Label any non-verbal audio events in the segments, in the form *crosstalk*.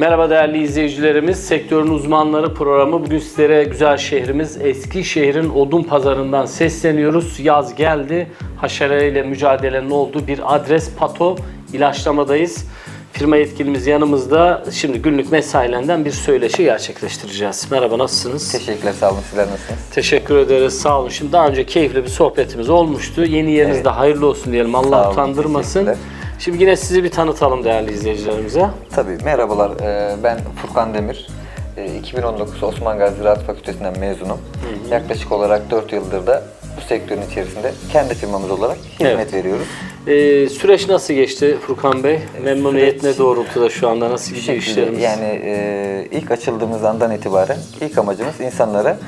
Merhaba değerli izleyicilerimiz. Sektörün uzmanları programı bugün sizlere güzel şehrimiz Eskişehir'in Odun Pazarı'ndan sesleniyoruz. Yaz geldi. Haşere ile mücadelenin olduğu bir adres Pato ilaçlamadayız. Firma yetkilimiz yanımızda. Şimdi günlük mesailerinden bir söyleşi gerçekleştireceğiz. Merhaba nasılsınız? Teşekkürler, sağ olun. Sizler nasılsınız? Teşekkür ederiz. Sağ olun. Şimdi daha önce keyifli bir sohbetimiz olmuştu. Yeni yerinizde Evet. hayırlı olsun diyelim. Sağ Allah olun, utandırmasın. teşekkürler. Şimdi yine sizi bir tanıtalım değerli izleyicilerimize. Tabii, merhabalar. Ee, Ben Furkan Demir. Ee, 2019 Osman Gazi Ziraat Fakültesinden mezunum. Yaklaşık olarak 4 yıldır da bu sektörün içerisinde kendi firmamız olarak hizmet Evet. veriyoruz. Ee, süreç nasıl geçti Furkan Bey? Memnuniyet süreç- ne doğrultuda şu anda nasıl gidiyor işlerimiz? yani e, ilk açıldığımız andan itibaren ilk amacımız insanlara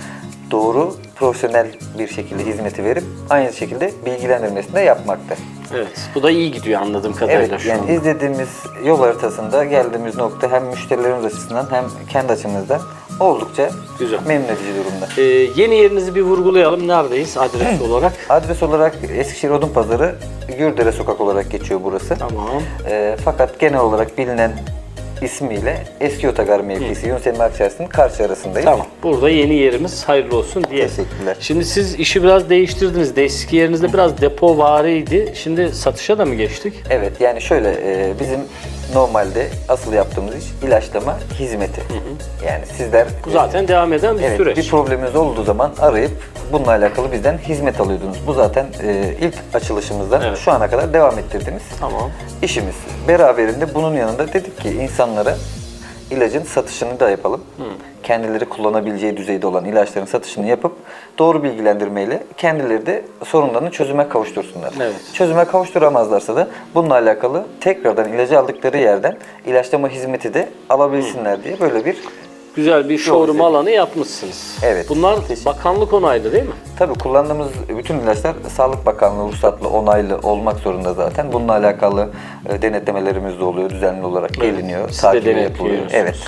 doğru, profesyonel bir şekilde hizmeti verip aynı şekilde bilgilendirmesini de yapmaktı. Evet, bu da iyi gidiyor anladığım kadarıyla Evet, şu yani anda. izlediğimiz yol haritasında geldiğimiz nokta hem müşterilerimiz açısından hem kendi açımızdan oldukça Güzel. memnun edici durumda. Ee, yeni yerinizi bir vurgulayalım. Neredeyiz adres olarak? Adres olarak Eskişehir Odun Pazarı, Gürdere Sokak olarak geçiyor burası. Tamam. Ee, fakat genel olarak bilinen ismiyle Eski Otogar mevkisi Yunus Emre Akçarşı'nın karşı arasındayız. Tamam. Burada yeni yerimiz hayırlı olsun diye. Teşekkürler. Şimdi siz işi biraz değiştirdiniz. De eski yerinizde biraz depo variydi. Şimdi satışa da mı geçtik? Evet yani şöyle e, bizim normalde asıl yaptığımız iş ilaçlama hizmeti. Yani sizler Bu zaten devam eden bir Evet, süreç. bir probleminiz olduğu zaman arayıp bununla alakalı bizden hizmet alıyordunuz. Bu zaten e, ilk açılışımızdan Evet. şu ana kadar devam ettirdiğimiz Tamam. işimiz. Beraberinde bunun yanında dedik ki insanlara ilacın satışını da yapalım. Kendileri kullanabileceği düzeyde olan ilaçların satışını yapıp doğru bilgilendirmeyle kendileri de sorunlarını çözüme kavuştursunlar. Evet. Çözüme kavuşturamazlarsa da bununla alakalı tekrardan ilacı aldıkları yerden ilaçlama hizmeti de alabilsinler diye böyle bir Güzel bir showroom güzel. alanı yapmışsınız. Evet. Bunlar bakanlık onaylı değil mi? Tabii kullandığımız bütün ilaçlar Sağlık Bakanlığı ruhsatlı, onaylı olmak zorunda zaten. Bununla alakalı e, denetlemelerimiz de oluyor, düzenli olarak geliniyor, Siz de yapılıyor. Evet.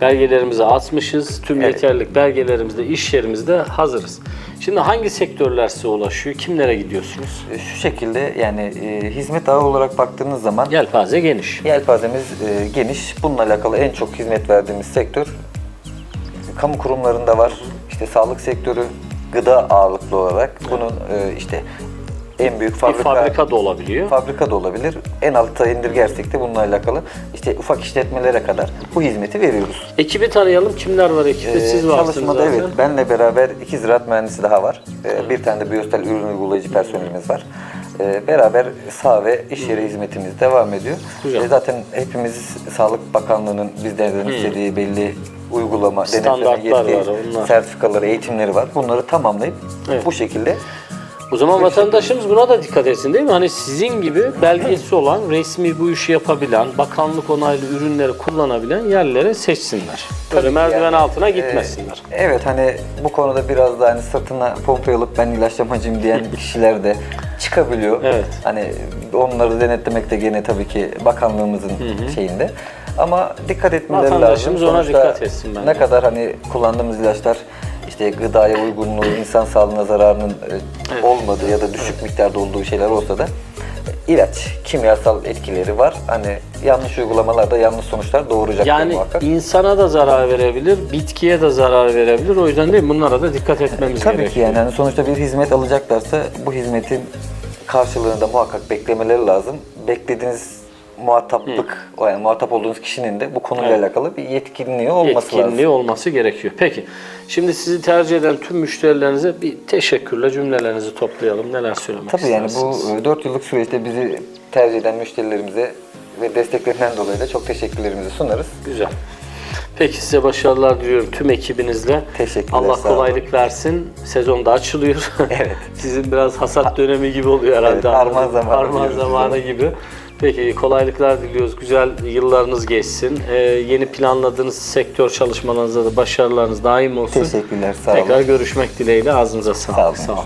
Belgelerimizi atmışız. Tüm Evet. yeterlilik belgelerimizde iş yerimizde hazırız. Şimdi hangi sektörler size ulaşıyor? Kimlere gidiyorsunuz? E, Şu şekilde yani e, hizmet ağı olarak baktığınız zaman Yelpaze geniş. yelpazemiz e, geniş. Bununla alakalı en çok hizmet verdiğimiz sektör kamu kurumlarında var. İşte sağlık sektörü, gıda ağırlıklı olarak. Bunun e, işte en büyük Bir fabrika, fabrika da olabiliyor. fabrika da olabilir. En alta indirgersek de bununla alakalı işte ufak işletmelere kadar bu hizmeti veriyoruz. Ekibi tanıyalım. Kimler var ekipte? Ee, Siz varsınız Çalışmada zaten. evet benle beraber iki ziraat mühendisi daha var. Ee, Bir tane de biyostel ürün uygulayıcı personelimiz var. Ee, Beraber sağ ve iş yeri hizmetimiz devam ediyor. Güzel. Ee, Zaten hepimiz Sağlık Bakanlığı'nın bizlerden istediği belli uygulama, denetleme, yetki, sertifikaları, eğitimleri var. Bunları tamamlayıp Evet. bu şekilde O zaman vatandaşımız buna da dikkat etsin değil mi? Hani sizin gibi belgesi olan, resmi bu işi yapabilan, bakanlık onaylı ürünleri kullanabilen yerlere seçsinler. Böyle Tabii merdiven yani, altına e, gitmesinler. Evet hani bu konuda biraz da hani sırtına pompa alıp ben ilaçlamacıyım diyen *laughs* kişiler de çıkabiliyor. Evet. Hani onları denetlemek de gene tabii ki bakanlığımızın şeyinde. Ama dikkat etmeleri lazım. Vatandaşımız ona Sonuçta dikkat etsin bence. Ne kadar hani kullandığımız ilaçlar işte gıdaya uygunluğu, insan sağlığına zararının e, olmadığı ya da düşük miktarda olduğu şeyler olsa da ilaç, kimyasal etkileri var. Hani yanlış uygulamalarda yanlış sonuçlar doğuracaktır Yani muhakkak. insana da zarar verebilir, bitkiye de zarar verebilir. O yüzden değil? Bunlara da dikkat etmemiz Tabii gerekiyor. ki yani hani sonuçta bir hizmet alacaklarsa bu hizmetin karşılığını da muhakkak beklemeleri lazım. Beklediğiniz muhataplık, o yani muhatap olduğunuz kişinin de bu konuyla Evet. alakalı bir yetkinliği olması Yetkinliği lazım. olması gerekiyor. Peki, şimdi sizi tercih eden tüm müşterilerinize bir teşekkürle cümlelerinizi toplayalım. Neler söylemek Tabii yani istersiniz? bu 4 yıllık süreçte bizi tercih eden müşterilerimize ve desteklerinden dolayı da çok teşekkürlerimizi sunarız. Güzel. Peki size başarılar diliyorum tüm ekibinizle. Teşekkürler, Allah kolaylık versin. Sezon da açılıyor. *laughs* Evet. Sizin biraz hasat dönemi gibi oluyor herhalde. Evet, harman zamanı Harman zamanı gibi. Peki kolaylıklar diliyoruz. Güzel yıllarınız geçsin. Ee, yeni planladığınız sektör çalışmalarınızda da başarılarınız daim olsun. Teşekkürler, sağ olun. Tekrar görüşmek dileğiyle ağzınıza sağlık. Sağ olun. Sağ olun.